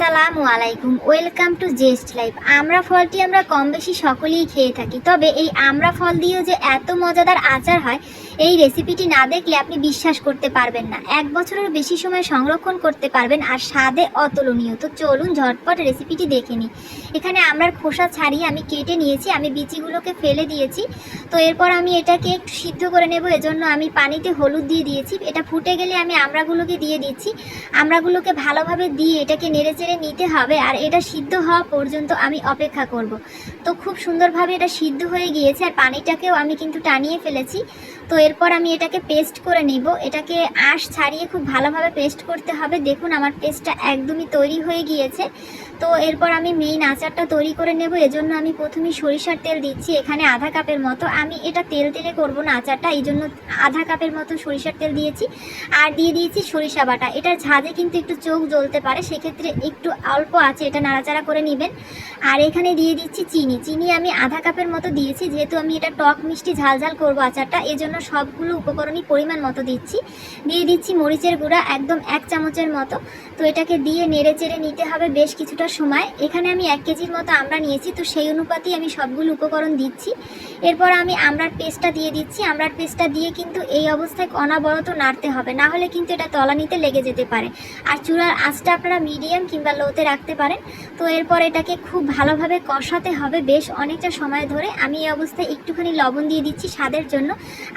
আসসালামু আলাইকুম। Welcome to jest life. আমরা ফলটি আমরা কম বেশি সকলেই খেয়ে থাকি। তবে এই আমরা ফল দিয়েও যে এত মজাদার আচার হয় এই রেসিপিটি না দেখলে আপনি বিশ্বাস করতে পারবেন না। এক বছরের বেশি সময় সংরক্ষণ করতে পারবেন আর স্বাদে অতুলনীয়। তো চলুন ঝটপট রেসিপিটি দেখে নিই। এখানে আমরার খোসা ছাড়িয়ে আমি কেটে নিয়েছি, আমি বিচিগুলোকে ফেলে দিয়েছি। তো এরপর আমি এটাকে একটু সিদ্ধ করে নেব, এজন্য আমি পানিতে হলুদ দিয়ে দিয়েছি। এটা ফুটে গেলে আমি আমড়াগুলোকে দিয়ে দিচ্ছি। আমড়াগুলোকে ভালোভাবে দিয়ে এটাকে নেড়ে চেড়ে নিতে হবে আর এটা সিদ্ধ হওয়া পর্যন্ত আমি অপেক্ষা করব। তো খুব সুন্দরভাবে এটা সিদ্ধ হয়ে গিয়েছে আর পানিটাকেও আমি কিন্তু টানিয়ে ফেলেছি। তো এরপর আমি এটাকে পেস্ট করে নিব। এটাকে আঁশ ছাড়িয়ে খুব ভালোভাবে পেস্ট করতে হবে। দেখুন, আমার পেস্টটা একদমই তৈরি হয়ে গিয়েছে। তো এরপর আমি মেইন আচারটা তৈরি করে নেব। এজন্য আমি প্রথমে সরিষার তেল দিচ্ছি এখানে আধা কাপের মতো। আমি এটা তেল তেলে করব না আচারটা এই জন্য আধা কাপের মতো সরিষার তেল দিয়েছি। আর দিয়ে দিয়েছি সরিষা বাটা। এটার ঝাঁজে কিন্তু একটু চোখ জ্বলতে পারে, সেক্ষেত্রে একটু অল্প আছে, এটা নাড়াচাড়া করে নেবেন। আর এখানে দিয়ে দিচ্ছি চিনি। চিনি আমি আধা কাপের মতো দিয়েছি, যেহেতু আমি এটা টক মিষ্টি ঝাল ঝাল করব আচারটা, এজন্য সবগুলো উপকরণই পরিমাণ মতো দিচ্ছি। দিয়ে দিচ্ছি মরিচের গুঁড়া একদম এক চামচের মতো। তো এটাকে দিয়ে নেড়ে চেড়ে নিতে হবে বেশ কিছুটা সময়। এখানে আমি এক কেজির মতো আমরা নিয়েছি, তো সেই অনুপাতেই আমি সবগুলো উপকরণ দিচ্ছি। এরপর আমি আমড়ার পেস্টটা দিয়ে দিচ্ছি। আমড়ার পেস্টটা দিয়ে কিন্তু এই অবস্থায় অনাবরত নাড়তে হবে। না হলে কিন্তু এটা তলানিতে লেগে যেতে পারে। আর চূড়ার আঁচটা আপনারা মিডিয়াম কিংবা লোতে রাখতে পারেন। তো এরপর এটাকে খুব ভালোভাবে কষাতে হবে বেশ অনেকটা সময় ধরে। আমি এই অবস্থায় একটুখানি লবণ দিয়ে দিচ্ছি স্বাদের জন্য।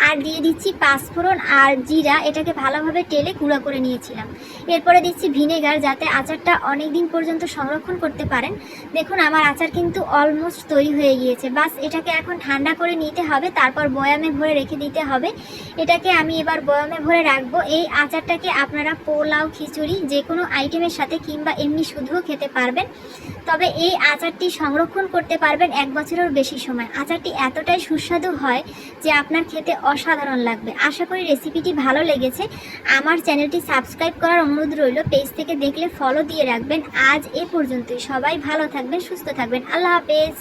আর দিয়ে দিচ্ছি পাঁচফোড়ন আর জিরা, এটাকে ভালোভাবে টেলে গুঁড়া করে নিয়েছিলাম। এরপরে দিচ্ছি ভিনেগার যাতে আচারটা অনেক দিন পর্যন্ত সংরক্ষণ করতে পারেন। দেখুন, আমার আচার কিন্তু অলমোস্ট তৈরি হয়ে গিয়েছে। বাস, এটাকে এখন ঠান্ডা করে নিতে হবে, তারপর বয়ামে ভরে রেখে দিতে হবে। এটাকে আমি এবার বয়ামে ভরে রাখব। এই আচারটাকে আপনারা পোলাও, খিচুড়ি যে কোনো আইটেমের সাথে কিংবা এমনি শুধুও খেতে পারবেন। তবে এই আচারটি সংরক্ষণ করতে পারবেন এক বছরের বেশি সময়। আচারটি এতটাই সুস্বাদু হয় যে আপনার খেতে অসাধারণ লাগবে। আশা করি রেসিপিটি ভালো লেগেছে। আমার চ্যানেলটি সাবস্ক্রাইব করার অনুরোধ রইল। পেজ থেকে দেখলে ফলো দিয়ে রাখবেন। আজ এ পর্যন্তই। সবাই ভালো থাকবেন, সুস্থ থাকবেন। আল্লাহ হাফেজ।